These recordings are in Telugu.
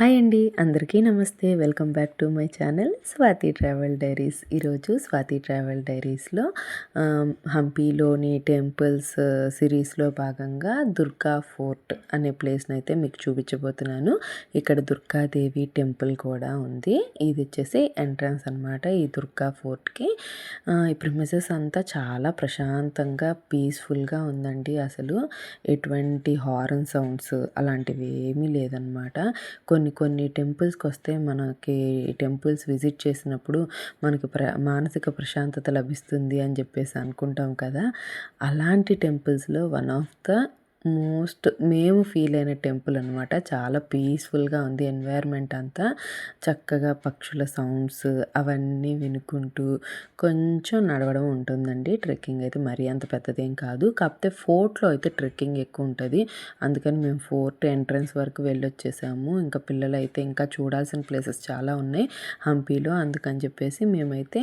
హాయ్ అండి అందరికీ నమస్తే. Welcome back to my channel Swathi travel diaries. ఈరోజు స్వాతి ట్రావెల్ డైరీస్లో హంపీలోని టెంపుల్స్ సిరీస్లో భాగంగా దుర్గా ఫోర్ట్ అనే ప్లేస్ని అయితే మీకు చూపించబోతున్నాను. ఇక్కడ దుర్గాదేవి టెంపుల్ కూడా ఉంది. ఇది వచ్చేసి ఎంట్రన్స్ అనమాట ఈ దుర్గా ఫోర్ట్కి. ఈ ప్రిమిసెస్ అంతా చాలా ప్రశాంతంగా పీస్ఫుల్గా ఉందండి అసలు. ఎటువంటి హారన్ సౌండ్స్ అలాంటివి ఏమీ లేదనమాట కొన్ని కొన్ని కొన్ని టెంపుల్స్కి వస్తే మనకి టెంపుల్స్ విజిట్ చేసినప్పుడు మనకి ప్ర మానసిక ప్రశాంతత లభిస్తుంది అని చెప్పేసి అనుకుంటాం కదా. అలాంటి టెంపుల్స్లో వన్ ఆఫ్ ద మోస్ట్ మేము ఫీల్ అయిన టెంపుల్ అనమాట చాలా పీస్ఫుల్గా ఉంది ఎన్వైర్మెంట్ అంతా. చక్కగా పక్షుల సౌండ్స్ అవన్నీ వినుకుంటూ కొంచెం నడవడం ఉంటుందండి. ట్రెక్కింగ్ అయితే మరీ అంత పెద్దదేం కాదు. కాకపోతే ఫోర్ట్లో అయితే ట్రెక్కింగ్ ఎక్కువ ఉంటుంది. అందుకని మేము ఫోర్ట్ ఎంట్రన్స్ వరకు వెళ్ళొచ్చేసాము. ఇంకా పిల్లలు అయితే ఇంకా చూడాల్సిన ప్లేసెస్ చాలా ఉన్నాయి. హంపీలో అందుకని చెప్పేసి మేమైతే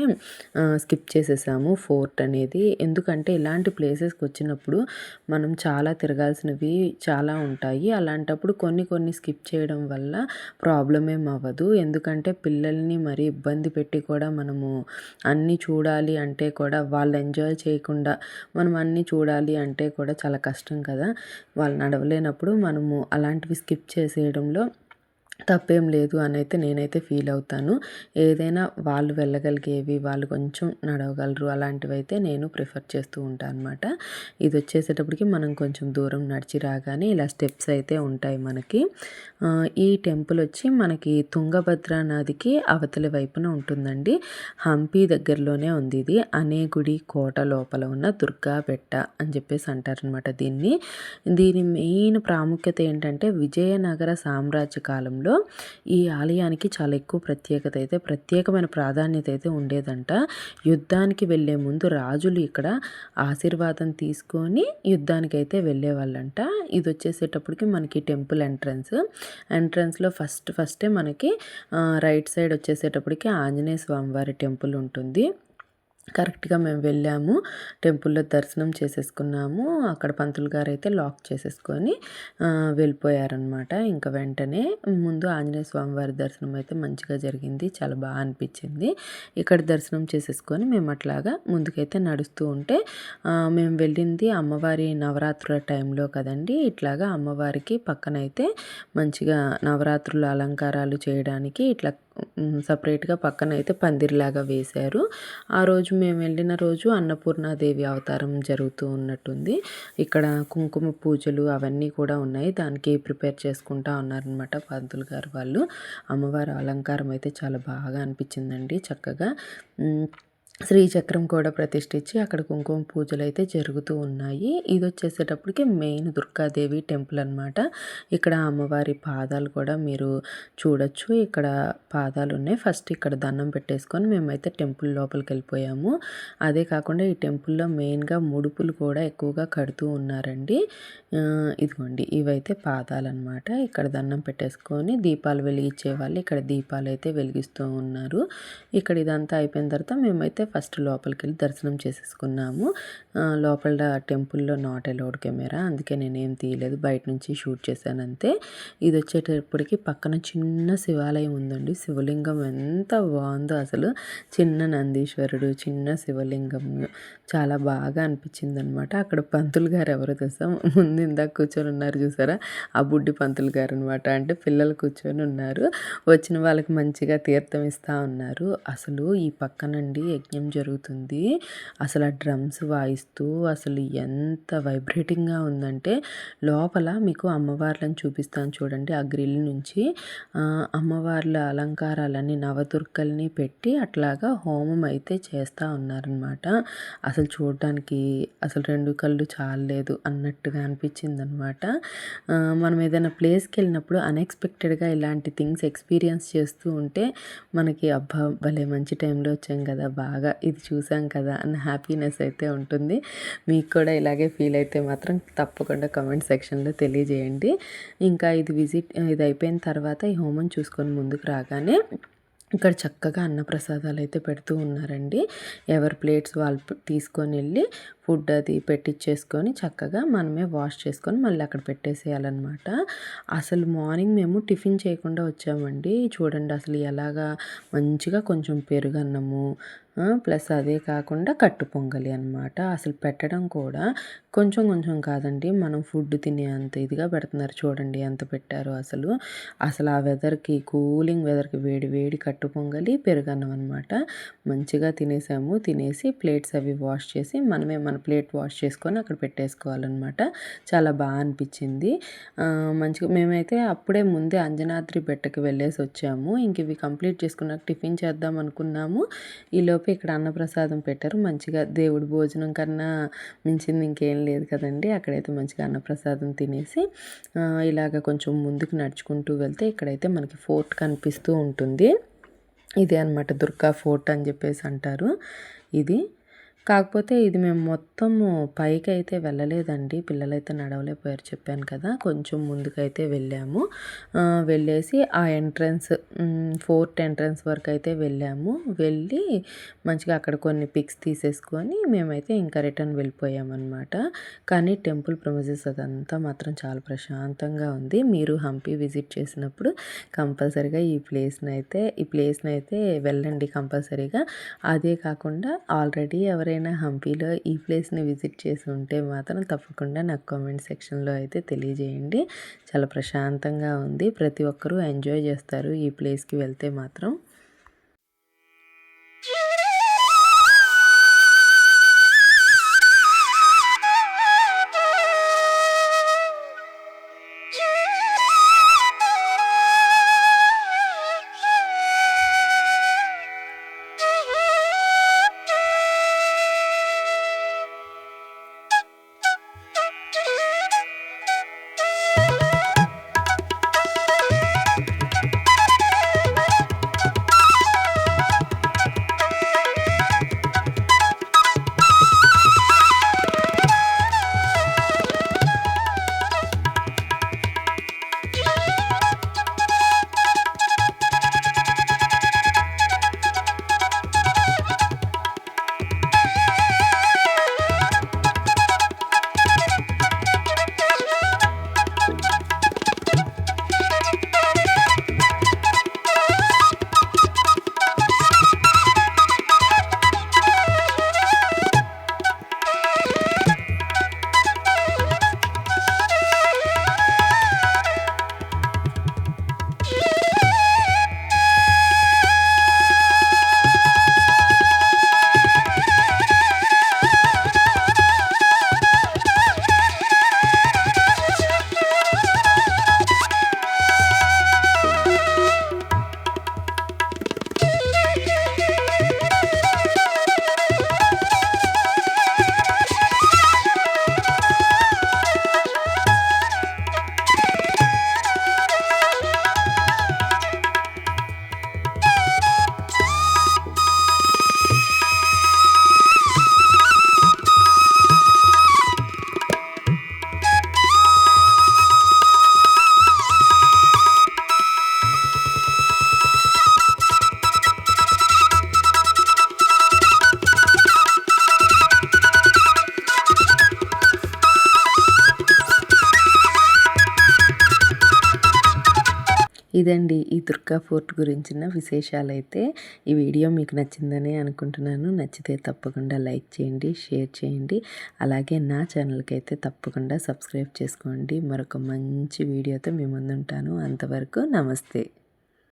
స్కిప్ చేసేసాము ఫోర్ట్ అనేది. ఎందుకంటే ఇలాంటి ప్లేసెస్కి వచ్చినప్పుడు మనం చాలా తిరగాలి చేయాల్సినవి చాలా ఉంటాయి. అలాంటప్పుడు కొన్ని కొన్ని స్కిప్ చేయడం వల్ల ప్రాబ్లం ఏం అవ్వదు. ఎందుకంటే పిల్లల్ని మరి ఇబ్బంది పెట్టి కూడా మనము అన్నీ చూడాలి అంటే కూడా వాళ్ళు ఎంజాయ్ చేయకుండా మనం అన్నీ చూడాలి అంటే కూడా చాలా కష్టం కదా. వాళ్ళు నడవలేనప్పుడు మనము అలాంటివి స్కిప్ చేసేయడంలో తప్పేం లేదు అని అయితే నేనైతే ఫీల్ అవుతాను. ఏదైనా వాళ్ళు వెళ్ళగలిగేవి వాళ్ళు కొంచెం నడవగలరు అలాంటివి అయితే నేను ప్రిఫర్ చేస్తూ ఉంటాను అనమాట ఇది వచ్చేసేటప్పటికి మనం కొంచెం దూరం నడిచి రాగానే ఇలా స్టెప్స్ అయితే ఉంటాయి మనకి. ఈ టెంపుల్ వచ్చి మనకి తుంగభద్ర నదికి అవతలి వైపున ఉంటుందండి. హంపి దగ్గరలోనే ఉంది ఇది. అనే గుడి కోట లోపల ఉన్న దుర్గా బెట్ట అని చెప్పేసి అంటారనమాట దీన్ని. దీని మెయిన్ ప్రాముఖ్యత ఏంటంటే విజయనగర సామ్రాజ్య కాలంలో కాలంలో ఈ ఆలయానికి చాలా ఎక్కువ ప్రత్యేకత అయితే ప్రత్యేకమైన ప్రాధాన్యత అయితే ఉండేదంట. యుద్ధానికి వెళ్ళే ముందు రాజులు ఇక్కడ ఆశీర్వాదం తీసుకొని యుద్ధానికి అయితే వెళ్ళేవాళ్ళంట. ఇది వచ్చేసేటప్పటికి మనకి టెంపుల్ ఎంట్రన్స్. ఎంట్రన్స్లో ఫస్ట్ ఫస్టే మనకి రైట్ సైడ్ వచ్చేసేటప్పటికి ఆంజనేయ స్వామివారి టెంపుల్ ఉంటుంది. కరెక్ట్గా మేము వెళ్ళాము. టెంపుల్లో దర్శనం చేసేసుకున్నాము. అక్కడ పంతులు గారు అయితే లాక్ చేసేసుకొని వెళ్ళిపోయారనమాట ఇంకా వెంటనే ముందు ఆంజనేయ స్వామి వారి దర్శనం అయితే మంచిగా జరిగింది. చాలా బాగా అనిపించింది. ఇక్కడ దర్శనం చేసేసుకొని మేము అట్లాగా ముందుకైతే నడుస్తూ ఉంటే మేము వెళ్ళింది అమ్మవారి నవరాత్రుల టైంలో కదండి. ఇట్లాగా అమ్మవారికి పక్కనైతే మంచిగా నవరాత్రుల అలంకారాలు చేయడానికి ఇట్లా సపరేట్గా పక్కన అయితే పందిరిలాగా వేశారు. ఆ రోజు మేము వెళ్ళిన రోజు అన్నపూర్ణాదేవి అవతారం జరుగుతూ ఉన్నట్టుంది. ఇక్కడ కుంకుమ పూజలు అవన్నీ కూడా ఉన్నాయి. దానికి ప్రిపేర్ చేసుకుంటా ఉన్నారనమాట పంతులు గారు వాళ్ళు. అమ్మవారి అలంకారం అయితే చాలా బాగా అనిపించిందండి చక్కగా. శ్రీచక్రం కూడా ప్రతిష్ఠించి అక్కడ కుంకుమ పూజలు అయితే జరుగుతూ ఉన్నాయి. ఇది వచ్చేసేటప్పటికి మెయిన్ దుర్గాదేవి టెంపుల్ అనమాట ఇక్కడ అమ్మవారి పాదాలు కూడా మీరు చూడొచ్చు. ఇక్కడ పాదాలు ఉన్నాయి. ఫస్ట్ ఇక్కడ దండం పెట్టేసుకొని మేమైతే టెంపుల్ లోపలికి వెళ్ళిపోయాము. అదే కాకుండా ఈ టెంపుల్లో మెయిన్గా ముడుపులు కూడా ఎక్కువగా కడుతూ ఉన్నారండి. ఇదిగోండి ఇవైతే పాదాలు అనమాట ఇక్కడ దండం పెట్టేసుకొని దీపాలు వెలిగించే వాళ్ళు ఇక్కడ దీపాలు అయితే వెలిగిస్తూ ఉన్నారు. ఇక్కడ ఇదంతా అయిపోయిన తర్వాత మేమైతే ఫస్ట్ లోపలికి వెళ్ళి దర్శనం చేసేసుకున్నాము. లోపల టెంపుల్లో నాట్ అలౌడ్ కెమెరా. అందుకే నేనేం తీయలేదు. బయట నుంచి షూట్ చేశాను అంతే ఇది వచ్చేటప్పటికి పక్కన చిన్న శివాలయం ఉందండి. శివలింగం ఎంత బాగుందో అసలు. చిన్న నందీశ్వరుడు చిన్న శివలింగం. చాలా బాగా అనిపించింది అనమాట అక్కడ పంతులు గారు ఎవరు తెలుసా? ముందు ఇందాక కూర్చొని ఉన్నారు చూసారా? ఆ బుడ్డి పంతులు గారు అనమాట అంటే పిల్లలు కూర్చొని ఉన్నారు. వచ్చిన వాళ్ళకి మంచిగా తీర్థం ఇస్తూ ఉన్నారు. అసలు ఈ పక్కనండి యజ్ఞ జరుగుతుంది? అసలు ఆ డ్రమ్స్ వాయిస్తూ అసలు ఎంత వైబ్రేటింగ్గా ఉందంటే లోపల మీకు అమ్మవార్లను చూపిస్తాను చూడండి. ఆ గ్రిల్ నుంచి అమ్మవార్ల అలంకారాలన్నీ నవదుర్గల్ని పెట్టి అట్లాగా హోమం అయితే చేస్తూ ఉన్నారనమాట. అసలు చూడడానికి అసలు రెండు కళ్ళు చాలలేదు అన్నట్టుగా అనిపించింది అనమాట మనం ఏదైనా ప్లేస్కి వెళ్ళినప్పుడు అన్ఎక్స్పెక్టెడ్గా ఇలాంటి థింగ్స్ ఎక్స్పీరియన్స్ చేస్తూ ఉంటే మనకి అబ్బా భలే మంచి టైంలో వచ్చాం కదా బాగా బాగా ఇది చూసాం కదా అన్న హ్యాపీనెస్ అయితే ఉంటుంది. మీకు కూడా ఇలాగే ఫీల్ అయితే మాత్రం తప్పకుండా కమెంట్ సెక్షన్లో తెలియజేయండి. ఇంకా ఇది విజిట్ ఇది అయిపోయిన తర్వాత ఈ హోమం చూసుకొని ముందుకు రాగానే ఇక్కడ చక్కగా అన్నప్రసాదాలు అయితే పెడుతూ ఉన్నారండి. ఎవరి ప్లేట్స్ వాళ్ళు తీసుకొని వెళ్ళి ఫుడ్ అది పెట్టించేసుకొని చక్కగా మనమే వాష్ చేసుకొని మళ్ళీ అక్కడ పెట్టేసేయాలన్నమాట. అసలు మార్నింగ్ మేము టిఫిన్ చేయకుండా వచ్చామండి. చూడండి అసలు ఎలాగా మంచిగా కొంచెం పెరుగన్నము ప్లస్ అదే కాకుండా కట్టు పొంగలి అనమాట అసలు పెట్టడం కూడా కొంచెం కొంచెం కాదండి. మనం ఫుడ్ తినే అంత ఇదిగా పెడుతున్నారు చూడండి ఎంత పెట్టారు అసలు. అసలు ఆ వెదర్కి కూలింగ్ వెదర్కి వేడి వేడి కట్టు పొంగలి పెరుగన్నం అనమాట మంచిగా తినేసాము. తినేసి ప్లేట్స్ అవి వాష్ చేసి మనమే మన ప్లేట్ వాష్ చేసుకొని అక్కడ పెట్టేసుకోవాలన్నమాట. చాలా బాగా అనిపించింది. మంచిగా మేమైతే అప్పుడే ముందే అంజనాద్రి బెట్టకి వెళ్ళేసి వచ్చాము. ఇంక ఇవి కంప్లీట్ చేసుకున్నాక టిఫిన్ చేద్దాం అనుకున్నాము. ఈలోపు ఇక్కడ అన్నప్రసాదం పెట్టారు. మంచిగా దేవుడి భోజనం కన్నా మించింది ఇంకేం లేదు కదండి. అక్కడైతే మంచిగా అన్నప్రసాదం తినేసి ఇలాగ కొంచెం ముందుకు నడుచుకుంటూ వెళ్తే ఇక్కడైతే మనకి ఫోర్ట్ కనిపిస్తూ ఉంటుంది. ఇదే అనమాట దుర్గా ఫోర్ట్ అని చెప్పేసి అంటారు. ఇది కాకపోతే ఇది మేము మొత్తము పైకి అయితే వెళ్ళలేదండి. పిల్లలైతే నడవలేకపోయారు చెప్పాను కదా. కొంచెం ముందుకైతే వెళ్ళాము. వెళ్ళేసి ఆ ఎంట్రన్స్ ఫోర్త్ ఎంట్రన్స్ వరకు అయితే వెళ్ళాము. వెళ్ళి మంచిగా అక్కడ కొన్ని పిక్స్ తీసేసుకొని మేమైతే ఇంకా రిటర్న్ వెళ్ళిపోయామన్నమాట. కానీ టెంపుల్ ప్రొమిజెస్ అదంతా మాత్రం చాలా ప్రశాంతంగా ఉంది. మీరు హంపి విజిట్ చేసినప్పుడు కంపల్సరీగా ఈ ప్లేస్ని అయితే ఈ ప్లేస్ని అయితే వెళ్ళండి కంపల్సరీగా. అదే కాకుండా ఆల్రెడీ ఎవరైనా ఎవరైనా హంపీలో ఈ ప్లేస్ని విజిట్ చేసి ఉంటే మాత్రం తప్పకుండా నాకు కామెంట్ సెక్షన్లో అయితే తెలియజేయండి. చాలా ప్రశాంతంగా ఉంది. ప్రతి ఒక్కరూ ఎంజాయ్ చేస్తారు ఈ ప్లేస్కి వెళ్తే మాత్రం. ఇదండి ఈ దుర్గా ఫోర్ట్ గురించిన విశేషాలు అయితే ఈ వీడియో మీకు నచ్చిందని అనుకుంటున్నాను. నచ్చితే తప్పకుండా లైక్ చేయండి షేర్ చేయండి. అలాగే నా ఛానల్కి అయితే తప్పకుండా సబ్స్క్రైబ్ చేసుకోండి. మరొక మంచి వీడియోతో మీ ముందుంటాను. అంతవరకు నమస్తే.